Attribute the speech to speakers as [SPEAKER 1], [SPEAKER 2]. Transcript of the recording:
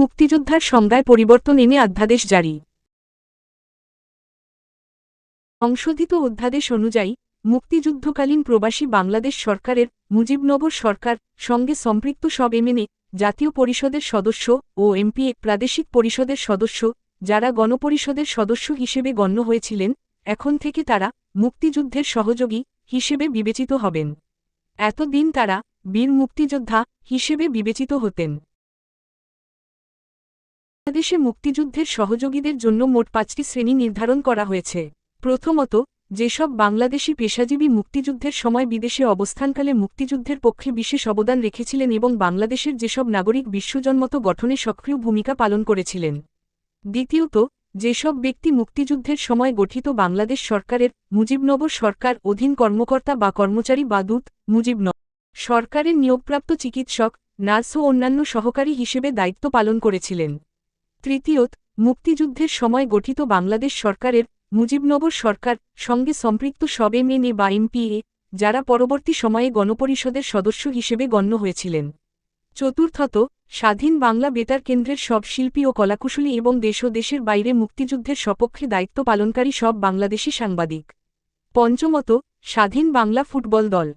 [SPEAKER 1] মুক্তিযোদ্ধার সংজ্ঞায় পরিবর্তন এনে অধ্যাদেশ জারি। সংশোধিত অধ্যাদেশ অনুযায়ী, মুক্তিযুদ্ধকালীন প্রবাসী বাংলাদেশ সরকারের, মুজিবনগর সরকার, সঙ্গে সম্পৃক্ত সব এমএনএ জাতীয় পরিষদের সদস্য ও এমপিএ প্রাদেশিক পরিষদের সদস্য, যারা গণপরিষদের সদস্য হিসেবে গণ্য হয়েছিলেন, এখন থেকে তারা মুক্তিযুদ্ধের সহযোগী হিসেবে বিবেচিত হবেন। এতদিন তারা বীর মুক্তিযোদ্ধা হিসেবে বিবেচিত হতেন। বাংলাদেশে মুক্তিযুদ্ধের সহযোগীদের জন্য মোট পাঁচটি শ্রেণি নির্ধারণ করা হয়েছে। প্রথমত, যেসব বাংলাদেশি পেশাজীবী মুক্তিযুদ্ধের সময় বিদেশে অবস্থানকালে মুক্তিযুদ্ধের পক্ষে বিশেষ অবদান রেখেছিলেন এবং বাংলাদেশের যেসব নাগরিক বিশ্বজন্মত গঠনে সক্রিয় ভূমিকা পালন করেছিলেন। দ্বিতীয়ত, যেসব ব্যক্তি মুক্তিযুদ্ধের সময় গঠিত বাংলাদেশ সরকারের মুজিবনগর সরকার অধীন কর্মকর্তা বা কর্মচারী বা দূত, মুজিবনগর সরকারের নিয়োগপ্রাপ্ত চিকিৎসক, নার্স ও অন্যান্য সহকারী হিসেবে দায়িত্ব পালন করেছিলেন। তৃতীয়ত, মুক্তিযুদ্ধের সময় গঠিত বাংলাদেশ সরকারের মুজিবনগর সরকার সঙ্গে সম্পৃক্ত সব এমএনএ বা এমপিএ যারা পরবর্তী সময়ে গণপরিষদের সদস্য হিসেবে গণ্য হয়েছিলেন। চতুর্থত, স্বাধীন বাংলা বেতার কেন্দ্রের সব শিল্পী ও কলাকুশলী এবং দেশ ও দেশের বাইরে মুক্তিযুদ্ধের সপক্ষে দায়িত্ব পালনকারী সব বাংলাদেশি সাংবাদিক। পঞ্চমত, স্বাধীন বাংলা ফুটবল দল।